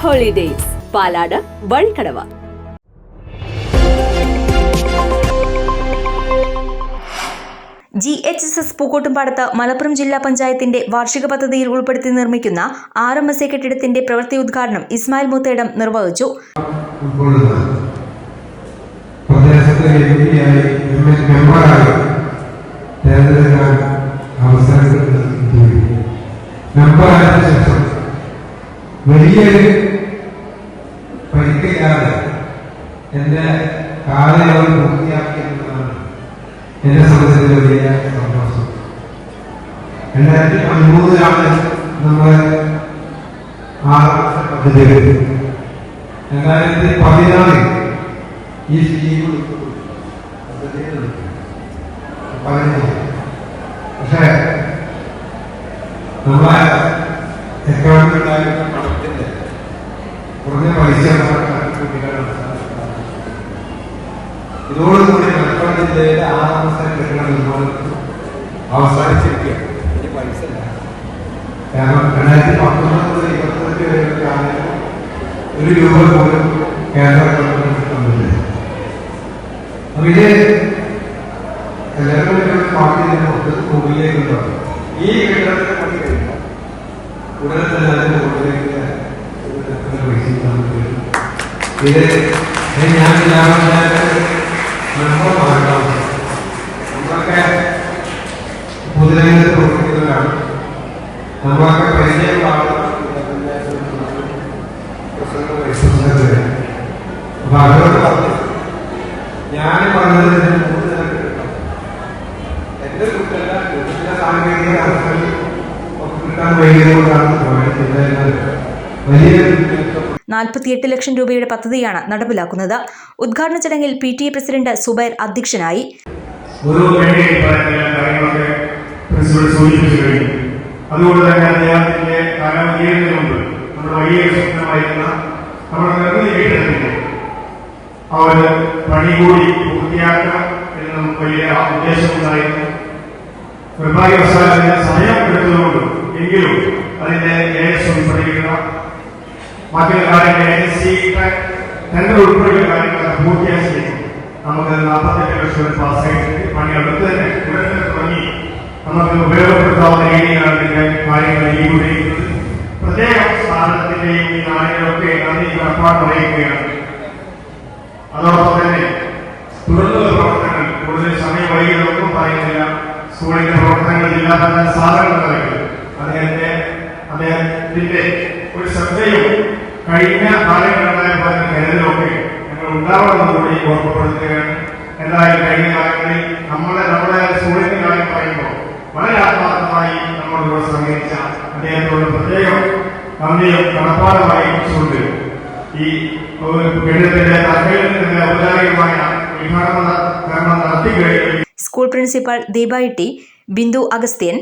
Holidays Palad Vazhikkadavu. G H S S പൂക്കോട്ടുംപാടത്ത് Malappuram ജില്ലാ പഞ്ചായത്തിന്റെ വാർഷിക പദ്ധതിയിൽ ഉൾപ്പെടുത്തി നിർമ്മിക്കുന്ന ആർ എം എസ് എ കെട്ടിടത്തിന്റെ പ്രവൃത്തി ഉദ്ഘാടനം ഇസ്മായിൽ മുത്തേടം നിർവഹിച്ചു. ഉൾക്കൊള്ളുന്നത് എന്റെ കാലയളവ് പൂർത്തിയാക്കിയെന്നതാണ് എന്നെ സംബന്ധിച്ച വലിയ സന്തോഷം. രണ്ടായിരത്തി പതിമൂന്നിലാണ് നമ്മൾ ആറാമത്തെ പദ്ധതി രണ്ടായിരത്തി പതിനാറിൽ ഈ സ്കീം പക്ഷേ നമ്മളെ അക്കൗണ്ടിലുണ്ടായിരുന്ന പണത്തിന്റെ കുറഞ്ഞ പൈസ ഇതോടുകൂടി മലപ്പുറം ജില്ലയിലെ ആറാമത്തെ കെട്ടിട നിർമ്മാണം അവസാനിച്ചിരിക്കുകയാണ്. കാരണം രണ്ടായിരത്തി പത്തൊമ്പത് ഒരു രൂപ പോലും കേന്ദ്ര ഗവൺമെന്റ് തന്നില്ല ഈ കെട്ടിടത്തിന് പണി കഴിയുമ്പോൾ ഉടനെ തന്നെ അതിന്റെ മുകളിലേക്ക് ഇത് ഞാൻ ഗ്രാമപഞ്ചായത്ത് മെമ്പർമാരാണ് നമ്മളൊക്കെ പൊതുരംഗത്ത് പ്രവർത്തിക്കുന്നവരാണ് നമ്മളൊക്കെ ആളുകളാണ് അപ്പൊ അവരോട് പറഞ്ഞു ഞാൻ കിട്ടണം എന്റെ കുറ്റല്ല കുട്ടിയുടെ സാങ്കേതിക കിട്ടാൻ വൈകിയതുകൊണ്ടാണ് പോയത് എന്തായാലും വലിയ നാൽപ്പത്തിയെട്ട് ലക്ഷം രൂപയുടെ പദ്ധതിയാണ് നടപ്പിലാക്കുന്നത്. ഉദ്ഘാടന ചടങ്ങിൽ P T A president Zubair അധ്യക്ഷനായി. നമ്മുടെ വലിയ നമ്മുടെ കൂടി ഉദ്ദേശമുണ്ടായിരുന്നു സമയം എടുത്തതുകൊണ്ടും എങ്കിലും അതിന്റെ മറ്റുള്ള കാര്യങ്ങൾ ഏജൻസി ടെൻഡർ ഉൾപ്പെടെയുള്ള കാര്യങ്ങളൊക്കെ പൂർത്തിയാക്കി നമുക്ക് നാൽപ്പത്തെട്ട് ലക്ഷം പാസ്സായിട്ട് പണി അടുത്ത് തന്നെ ഉടൻ തന്നെ തുടങ്ങി നമുക്ക് ഉപയോഗപ്പെടുത്താവുന്ന രീതിയിലാണ് ഇതിന്റെ കാര്യങ്ങൾ നീങ്ങുകയുന്നത് പ്രത്യേകം സ്ഥാനത്തിന്റെയും ഈ നാടുകളൊക്കെ നന്ദി കടപ്പാട് അറിയിക്കുകയാണ്. അതോടൊപ്പം തന്നെ തുടർന്നുള്ള പ്രവർത്തനങ്ങൾ കൂടുതൽ സമയം വൈകിയതൊന്നും പറയുന്നില്ല. സ്കൂളിന്റെ പ്രവർത്തനങ്ങൾ ജില്ലാ പഞ്ചായത്ത് സാധനങ്ങൾ നൽകി അദ്ദേഹത്തെ അദ്ദേഹത്തിന്റെ ഒരു ശ്രദ്ധയും കഴിഞ്ഞ കാലങ്ങളുണ്ടായ പല കരുതലൊക്കെ ഞങ്ങൾ ഉണ്ടാവണമെന്ന് കൂടി ഓർമ്മപ്പെടുത്തുകയാണ്. എന്തായാലും കഴിഞ്ഞ കാലങ്ങളിൽ നമ്മളെ നമ്മുടെ സൂര്യന്റെ കാര്യം പറയുമ്പോൾ വളരെ ആത്മാർത്ഥമായി നമ്മളോട് സഹകരിച്ച അദ്ദേഹത്തോട് പ്രത്യേകം നന്ദിയും കടപ്പാടുമായി ചൂണ്ട് ഈ കെട്ടിടത്തിന്റെ തറക്കല്ലിൽ ഔപചാരികമായ ഉദ്ഘാടന നടത്തി school principal Deepa Itty Bindu Agasthyan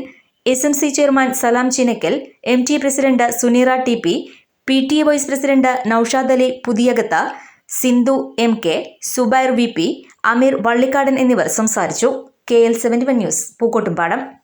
S M C chairman Salam Chinakkal M T president Suneera T P P T A vice president Noushad Ali Puthiyakath Sindhu M K Zubair V P Ameer Vallikkadan എന്നിവർ സംസാരിച്ചു. K L seventy one news Pookkottumpadam.